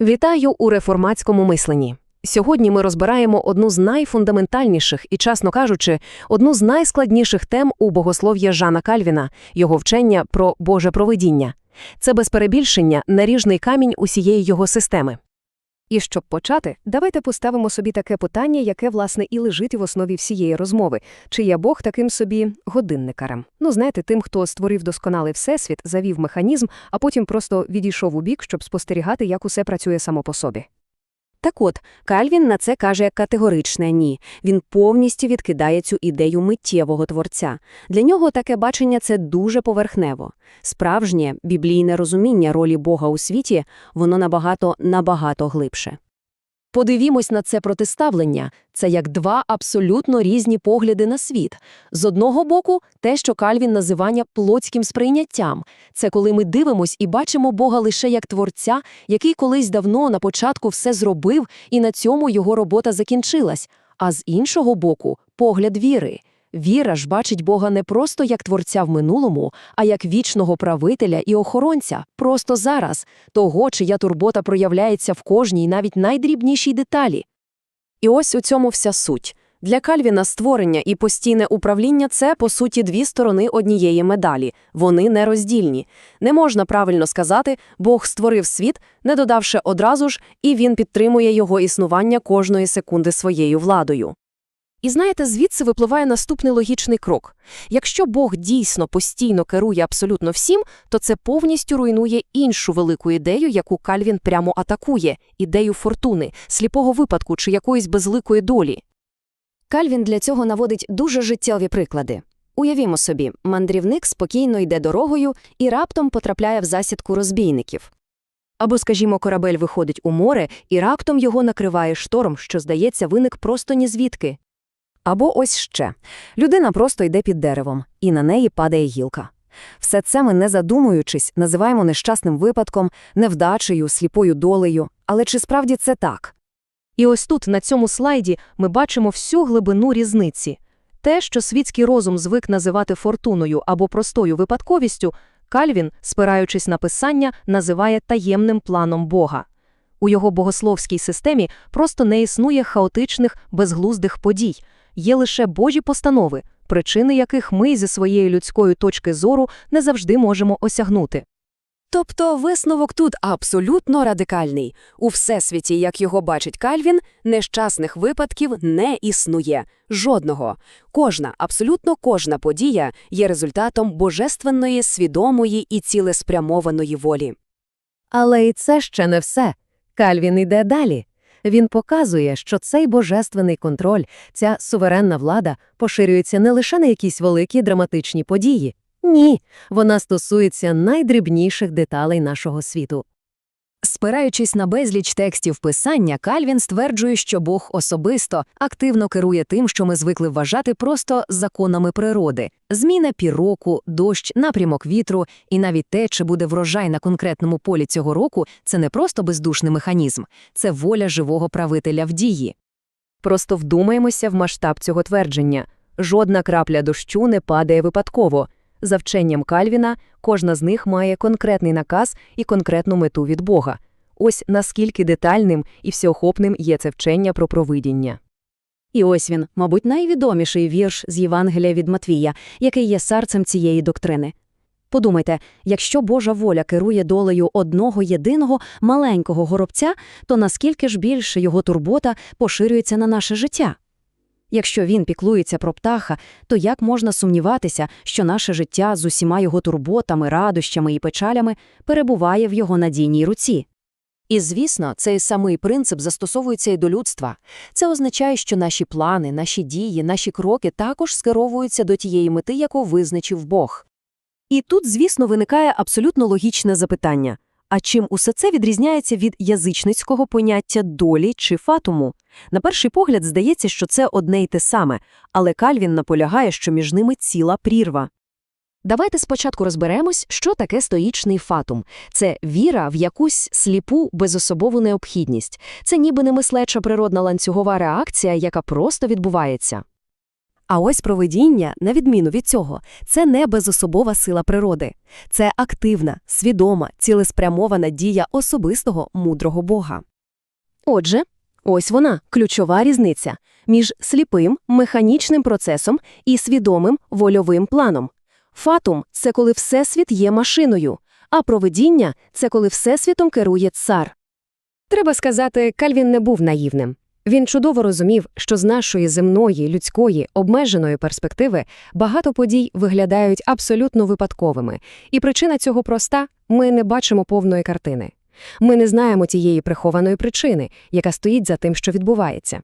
Вітаю у реформатському мисленні. Сьогодні ми розбираємо одну з найфундаментальніших і, чесно кажучи, одну з найскладніших тем у богослов'я Жана Кальвіна – його вчення про Боже провидіння. Це без перебільшення наріжний камінь усієї його системи. І щоб почати, давайте поставимо собі таке питання, яке, власне, і лежить в основі всієї розмови. Чи є Бог таким собі годинникарем? Ну, знаєте, тим, хто створив досконалий всесвіт, завів механізм, а потім просто відійшов у бік, щоб спостерігати, як усе працює само по собі. Так от, Кальвін на це каже категоричне «ні». Він повністю відкидає цю ідею миттєвого творця. Для нього таке бачення – це дуже поверхнево. Справжнє біблійне розуміння ролі Бога у світі, воно набагато-набагато глибше. Подивімось на це протиставлення. Це як два абсолютно різні погляди на світ. З одного боку, те, що Кальвін називає плотським сприйняттям. Це коли ми дивимось і бачимо Бога лише як творця, який колись давно на початку все зробив, і на цьому його робота закінчилась. А з іншого боку, погляд віри. Віра ж бачить Бога не просто як творця в минулому, а як вічного правителя і охоронця, просто зараз, того, чия турбота проявляється в кожній, навіть найдрібнішій деталі. І ось у цьому вся суть. Для Кальвіна створення і постійне управління – це, по суті, дві сторони однієї медалі. Вони нероздільні. Не можна правильно сказати, Бог створив світ, не додавши одразу ж, і він підтримує його існування кожної секунди своєю владою. І знаєте, звідси випливає наступний логічний крок. Якщо Бог дійсно постійно керує абсолютно всім, то це повністю руйнує іншу велику ідею, яку Кальвін прямо атакує – ідею фортуни, сліпого випадку чи якоїсь безликої долі. Кальвін для цього наводить дуже життєві приклади. Уявімо собі, мандрівник спокійно йде дорогою і раптом потрапляє в засідку розбійників. Або, скажімо, корабель виходить у море і раптом його накриває шторм, що, здається, виник просто нізвідки. Або ось ще. Людина просто йде під деревом, і на неї падає гілка. Все це ми, не задумуючись, називаємо нещасним випадком, невдачею, сліпою долею. Але чи справді це так? І ось тут, на цьому слайді, ми бачимо всю глибину різниці. Те, що світський розум звик називати фортуною або простою випадковістю, Кальвін, спираючись на писання, називає таємним планом Бога. У його богословській системі просто не існує хаотичних, безглуздих подій, є лише Божі постанови, причини яких ми зі своєї людської точки зору не завжди можемо осягнути. Тобто висновок тут абсолютно радикальний. У всесвіті, як його бачить Кальвін, нещасних випадків не існує. Жодного. Кожна, абсолютно кожна подія є результатом божественної, свідомої і цілеспрямованої волі. Але і це ще не все. Кальвін йде далі. Він показує, що цей божественний контроль, ця суверенна влада поширюється не лише на якісь великі драматичні події. Ні, вона стосується найдрібніших деталей нашого світу. Спираючись на безліч текстів писання, Кальвін стверджує, що Бог особисто активно керує тим, що ми звикли вважати просто законами природи. Зміна пір року, дощ, напрямок вітру і навіть те, чи буде врожай на конкретному полі цього року, це не просто бездушний механізм, це воля живого правителя в дії. Просто вдумаємося в масштаб цього твердження. Жодна крапля дощу не падає випадково. За вченням Кальвіна, кожна з них має конкретний наказ і конкретну мету від Бога. Ось наскільки детальним і всеохопним є це вчення про провидіння. І ось він, мабуть, найвідоміший вірш з Євангелія від Матвія, який є серцем цієї доктрини. Подумайте, якщо Божа воля керує долею одного єдиного маленького горобця, то наскільки ж більше його турбота поширюється на наше життя? Якщо він піклується про птаха, то як можна сумніватися, що наше життя з усіма його турботами, радощами і печалями перебуває в його надійній руці? І, звісно, цей самий принцип застосовується і до людства. Це означає, що наші плани, наші дії, наші кроки також скеровуються до тієї мети, яку визначив Бог. І тут, звісно, виникає абсолютно логічне запитання. А чим усе це відрізняється від язичницького поняття долі чи фатуму? На перший погляд здається, що це одне й те саме, але Кальвін наполягає, що між ними ціла прірва. Давайте спочатку розберемось, що таке стоїчний фатум. Це віра в якусь сліпу безособову необхідність. Це ніби немислеча природна ланцюгова реакція, яка просто відбувається. А ось провидіння, на відміну від цього, це не безособова сила природи. Це активна, свідома, цілеспрямована дія особистого мудрого Бога. Отже, ось вона, ключова різниця між сліпим, механічним процесом і свідомим вольовим планом. Фатум – це коли Всесвіт є машиною, а провидіння – це коли Всесвітом керує цар. Треба сказати, Кальвін не був наївним. Він чудово розумів, що з нашої земної, людської, обмеженої перспективи багато подій виглядають абсолютно випадковими. І причина цього проста – ми не бачимо повної картини. Ми не знаємо тієї прихованої причини, яка стоїть за тим, що відбувається.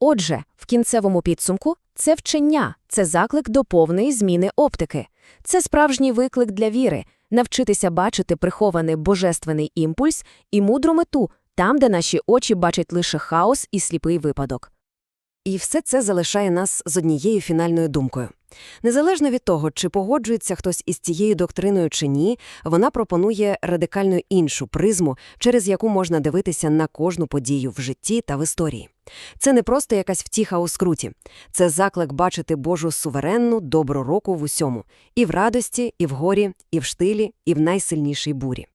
Отже, в кінцевому підсумку це вчення, це заклик до повної зміни оптики. Це справжній виклик для віри – навчитися бачити прихований божественний імпульс і мудру мету там, де наші очі бачать лише хаос і сліпий випадок. І все це залишає нас з однією фінальною думкою. Незалежно від того, чи погоджується хтось із цією доктриною чи ні, вона пропонує радикально іншу призму, через яку можна дивитися на кожну подію в житті та в історії. Це не просто якась втіха у скруті, це заклик бачити Божу суверенну, добру року в усьому – і в радості, і в горі, і в штилі, і в найсильнішій бурі.